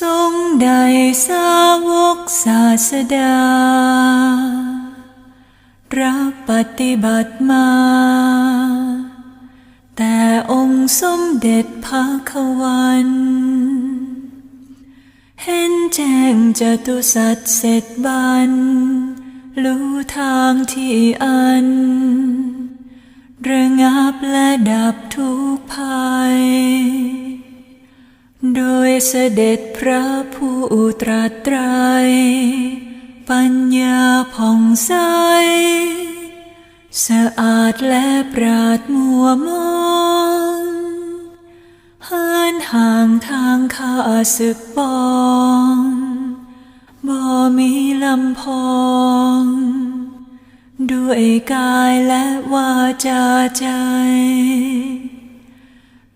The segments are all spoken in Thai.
ทรงได้สาวกศาสดา รับปฏิบัติมา แต่องค์สมเด็จพระควัน เห็นแจ้งจตุสัตว์เสร็จบันรู้ทางที่อัน ระงับและดับทุกภัยโดย เสด็จพระผู้ตรัสไตรปัญญาผ่องใส สะอาดและปราดมัวมองหานห่างทางข้าศึกปองบ่มีลำพองด้วยกายและวาจาใจ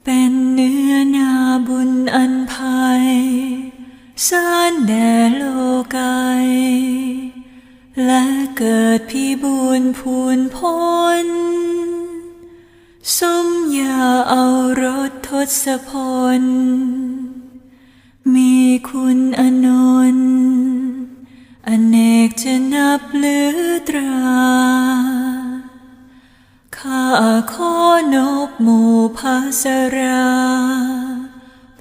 เป็นเนื้อนาบุญ สารแด่โลกายและเกิดพิบูรณ์พูนพ้นสมยาเอารถทศพล มีคุณอนนอเนกจะนับหลือตราข้าขอนบหมู่ภาสรา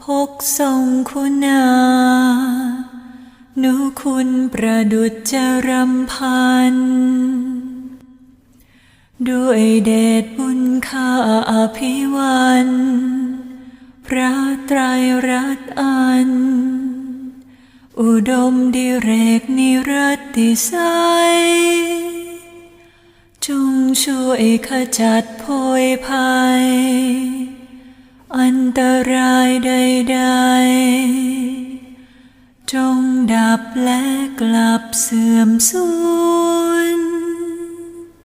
พกทรงคุณา นุคุณประดุจจรำพัน ด้วยเดชบุญข้าอภิวัน พระไตรรัตน์อัน อุดมดิเรกนิรัติไสยจงช่วยขจัดโพยภัย อันตรายใด ๆ จงดับและกลับเสื่อมสูญ